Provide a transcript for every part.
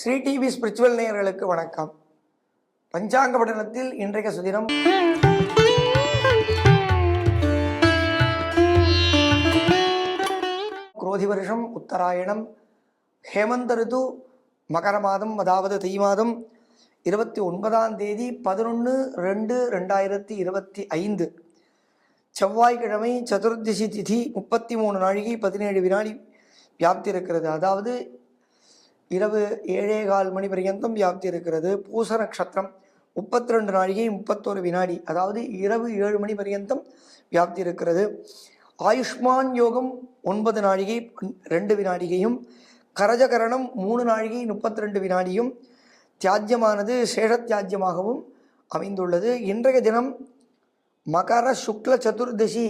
Sri TV spiritual நேயர்களுக்கு வணக்கம். பஞ்சாங்க படனத்தில் இன்றைய சுதினம். குரோதி வருஷம் உத்தராயணம் ஹேமந்த ரிது மகர மாதம் அதாவது தை மாதம் இருபத்தி ஒன்பதாம் தேதி பதினொன்று ரெண்டு ரெண்டாயிரத்தி இருபத்தி ஐந்து. செவ்வாய்க்கிழமை சதுர்திசி திதி முப்பத்தி மூணு நாழிகை பதினேழு வினாடி வியாப்தி இருக்கிறது அதாவது இரவு ஏழே கால் மணி பர்யந்தம் வியாப்தி இருக்கிறது பூச நட்சத்திரம் முப்பத்தி ரெண்டு நாழிகை முப்பத்தோரு வினாடி அதாவது இரவு ஏழு மணி பர்யந்தம் வியாப்தி இருக்கிறது ஆயுஷ்மான் யோகம் ஒன்பது நாழிகை ரெண்டு வினாடிகையும் கரஜகரணம் மூணு நாழிகை முப்பத்தி ரெண்டு வினாடியும் தியாஜ்யமானது சேஷத்தியாஜ்யமாகவும் அமைந்துள்ளது. இன்றைய தினம் மகர சுக்ல சதுர்தசி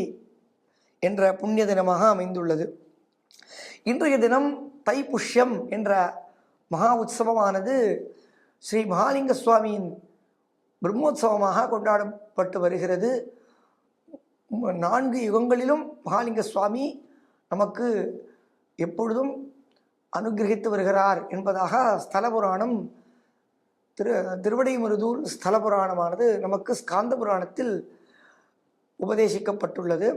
என்ற புண்ணிய தினமாக அமைந்துள்ளது. இன்றைய தினம் தைப்புஷ்யம் என்ற மகா உற்சவமானது ஸ்ரீ மகாலிங்க சுவாமியின் பிரம்மோத்சவமாக கொண்டாடப்பட்டு வருகிறது. நான்கு யுகங்களிலும் மகாலிங்க சுவாமி நமக்கு எப்பொழுதும் அனுகிரகித்து வருகிறார் என்பதாக ஸ்தல புராணம் திரு திருவடைமருதூர் ஸ்தல புராணமானது நமக்கு ஸ்காந்த புராணத்தில் உபதேசிக்கப்பட்டுள்ளது.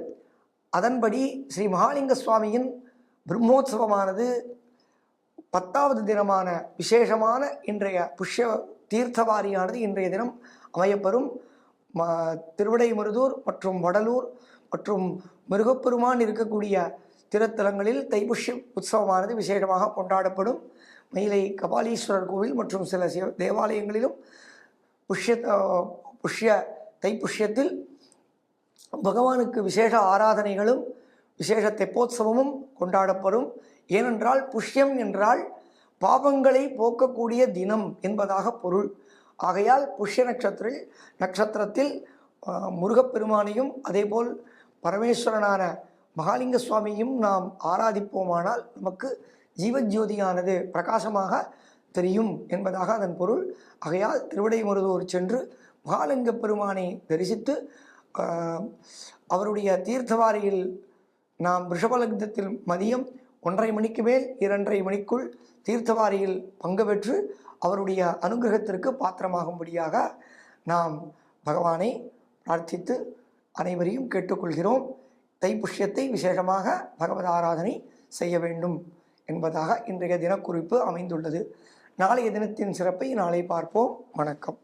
அதன்படி ஸ்ரீ மகாலிங்க சுவாமியின் பிரம்மோற்சவமானது பத்தாவது தினமான விசேஷமான இன்றைய புஷ்ய தீர்த்தவாரியானது இன்றைய தினம் அமையப்பெறும் ம திருவிடைமருதூர் மற்றும் வடலூர் மற்றும் மிருகப்பெருமான் இருக்கக்கூடிய திருத்தலங்களில் தைபுஷ்ய உற்சவமானது விசேஷமாக கொண்டாடப்படும். மயிலை கபாலீஸ்வரர் கோவில் மற்றும் சில தேவாலயங்களிலும் புஷ்ய புஷ்ய தைப்புஷ்யத்தில் பகவானுக்கு விசேஷ ஆராதனைகளும் விசேஷ தெப்போத்சவமும் கொண்டாடப்படும். ஏனென்றால் புஷ்யம் என்றால் பாவங்களை போக்கக்கூடிய தினம் என்பதாக பொருள். ஆகையால் புஷ்ய நட்சத்திரில் நட்சத்திரத்தில் முருகப்பெருமானையும் அதேபோல் பரமேஸ்வரனான மகாலிங்க சுவாமியும் நாம் ஆராதிப்போமானால் நமக்கு ஜீவஜோதியானது பிரகாசமாக தெரியும் என்பதாக அதன் பொருள். ஆகையால் திருவிடைமருதூர் சென்று மகாலிங்க பெருமானை தரிசித்து அவருடைய தீர்த்தவாரியில் நாம் ரிஷபலக்னத்தில் மதியம் ஒன்றரை மணிக்கு மேல் இரண்டரை மணிக்குள் தீர்த்தவாரியில் பங்கு பெற்று அவருடைய அனுகிரகத்திற்கு பாத்திரமாகும்படியாக நாம் பகவானை பிரார்த்தித்து அனைவரையும் கேட்டுக்கொள்கிறோம். தைப்புஷ்யத்தை விசேஷமாக பகவத் ஆராதனை செய்ய வேண்டும் என்பதாக இன்றைய தினக்குறிப்பு அமைந்துள்ளது. நாளைய தினத்தின் சிறப்பை நாளை பார்ப்போம். வணக்கம்.